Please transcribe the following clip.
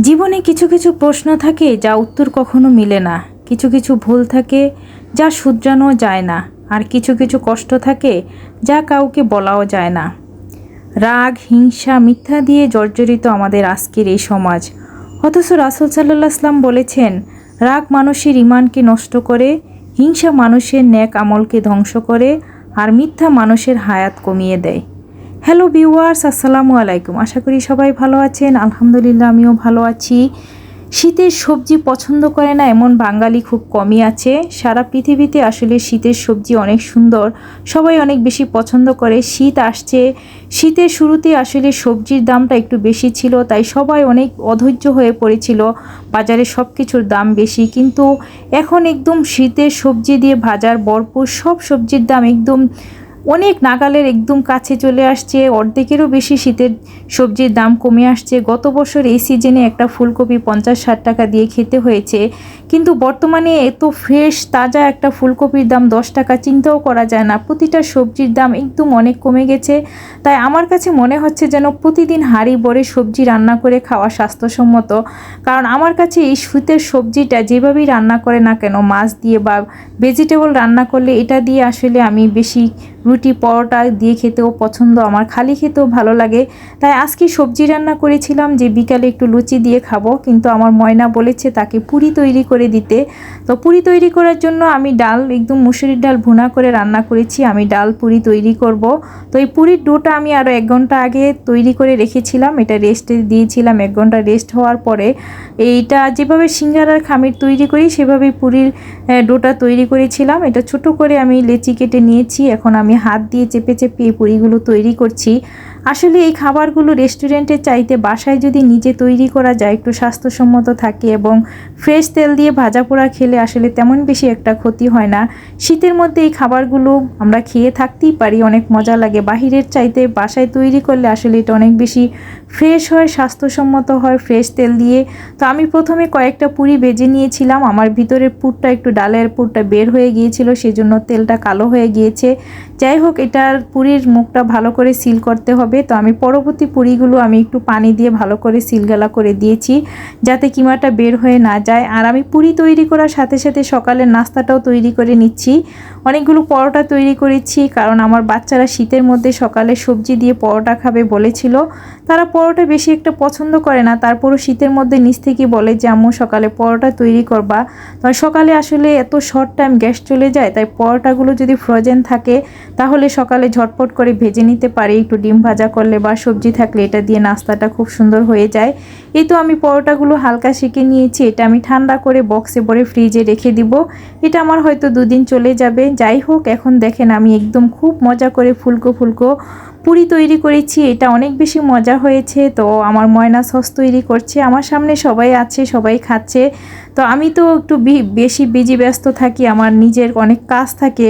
জীবনে কিছু কিছু প্রশ্ন থাকে যা উত্তর কখনো মিলে না। কিছু কিছু ভুল থাকে যা শুধরানো যায় না। আর কিছু কিছু কষ্ট থাকে যা কাউকে বলাও যায় না। রাগ, হিংসা, মিথ্যা দিয়ে জর্জরিত আমাদের আজকের এই সমাজ। অথচ রাসুল সাল্লাহ আসলাম বলেছেন, রাগ মানুষের ইমানকে নষ্ট করে, হিংসা মানুষের ন্যাক আমলকে ধ্বংস করে, আর মিথ্যা মানুষের হায়াত কমিয়ে দেয়। হ্যালো ভিউয়ার্স আসসালামু আলাইকুম। আশা করি সবাই ভালো আছেন। আলহামদুলিল্লাহ, আমিও ভালো আছি। শীতের সবজি পছন্দ করে না, এমন বাঙালি খুব কমই আছে। সারা পৃথিবীতে আসলে শীতের সবজি অনেক সুন্দর, সবাই অনেক বেশি পছন্দ করে। শীত আসছে, শীতের শুরুতে আসলে সবজির দামটা একটু বেশি ছিল, তাই সবাই অনেক অধৈর্য হয়ে পড়েছিল, বাজারে সব কিছুর দাম বেশি। কিন্তু এখন একদম শীতের সবজি দিয়ে ভাজার ভরপুর, সব সবজির দাম একদম অনেক নাগালের একদম কাছে চলে আসছে, অর্ধেকেরও বেশি শীতের সবজির দাম কমে আসছে। গত বছর এই সিজনে একটা ফুলকপি পঞ্চাশ ষাট টাকা দিয়ে খেতে হয়েছে। কিন্তু বর্তমানে এত ফ্রেশ, তাজা একটা ফুলকপির দাম দশ টাকা, চিন্তাও করা যায় না। প্রতিটা সবজির দাম একদম অনেক কমে গেছে। তাই আমার কাছে মনে হচ্ছে যেন প্রতিদিন হাঁড়ি বড়ে সবজি রান্না করে খাওয়া স্বাস্থ্যসম্মত। কারণ আমার কাছে এই শীতের সবজিটা যেভাবেই রান্না করে না কেন, মাছ দিয়ে বা ভেজিটেবল রান্না করলে এটা দিয়ে আসলে আমি বেশি রুটি পরোটা দিয়ে খেতেও পছন্দ, আমার খালি খেতেও ভালো লাগে। তাই আজকে সবজি রান্না করেছিলাম যে বিকালে একটু লুচি দিয়ে খাব, কিন্তু আমার ময়না বলেছে তাকে পুরি তৈরি করে দিতে। তো পুরি তৈরি করার জন্য আমি ডাল, একদম মুসুরির ডাল ভুনা করে রান্না করেছি, আমি ডাল পুরি তৈরি করব। তো এই পুরির ডোটা আমি আরও এক ঘণ্টা আগে তৈরি করে রেখেছিলাম, এটা রেস্টে দিয়েছিলাম এক ঘণ্টা রেস্ট হওয়ার পরে। এইটা যেভাবে সিঙ্গারার খামির তৈরি করি, সেভাবেই পুরির ডোটা তৈরি করেছিলাম। এটা ছোট করে আমি লেচি কেটে নিয়েছি, এখন আমি হাত দিয়ে চেপে চেপে এই পুরিগুলো তৈরি করছি। আসলে এই খাবারগুলো রেস্টুরেন্টের চাইতে বাসায় যদি নিজে তৈরি করা যায়, একটু স্বাস্থ্যসম্মত থাকে এবং ফ্রেশ তেল দিয়ে ভাজা পোড়া খেলে আসলে তেমন বেশি একটা ক্ষতি হয় না। শীতের মধ্যে এই খাবারগুলো আমরা খেয়ে থাকতেই পারি, অনেক মজা লাগে। বাহিরের চাইতে বাসায় তৈরি করলে আসলে এটা অনেক বেশি ফ্রেশ হয়, স্বাস্থ্যসম্মত হয়, ফ্রেশ তেল দিয়ে। তো আমি প্রথমে কয়েকটা পুরি ভেজে নিয়েছিলাম। আমার ভিতরের পুরটা একটু ডালের পুরটা বের হয়ে গিয়েছিল, সেজন্য তেলটা কালো হয়ে গিয়েছে। যাই হোক, এটার পুরির মুখটা ভালো করে সিল করতে হবে। তো আমি পরবর্তী পুরিগুলো আমি একটু পানি দিয়ে ভালো করে সিলগালা করে দিয়েছি, যাতে কিমাটা বের হয়ে না যায়। আর আমি পুরি তৈরি করার সাথে সাথে সকালের নাস্তাটাও তৈরি করে নিচ্ছি। অনেকগুলো পরোটা তৈরি করেছি, কারণ আমার বাচ্চারা শীতের মধ্যে সকালে সবজি দিয়ে পরোটা খাবে বলেছিল। তারা পরোটা বেশি একটা পছন্দ করে না, তারপরও শীতের মধ্যে নিচ থেকে বলে যে, আম্মু, সকালে পরোটা তৈরি করবা। তো সকালে আসলে এত শর্ট টাইম গ্যাস চলে যায়, তাই পরোটাগুলো যদি ফ্রোজেন থাকে, তাহলে সকালে ঝটপট করে ভেজে নিতে পারি। একটু ডিম ভাজা করলে বা সবজি থাকলে এটা দিয়ে নাস্তাটা খুব সুন্দর হয়ে যায়। এই তো আমি পরোটাগুলো হালকা সেঁকে নিয়েছি, এটা আমি ঠান্ডা করে বক্সে ভরে ফ্রিজে রেখে দিব। এটা আমার হয়তো দুদিন চলে যাবে যাই হোক, এখন দেখেন আমি একদম খুব মজা করে ফুলকো ফুলকো পুরি তৈরি করেছি। এটা অনেক বেশি মজা হয়েছে, তো আমার ময়না সস তৈরি করছে। আমার সামনে সবাই আছে, সবাই খাচ্ছে। তো আমি তো একটু বেশি বিজি ব্যস্ত থাকি, আমার নিজের অনেক কাজ থাকে।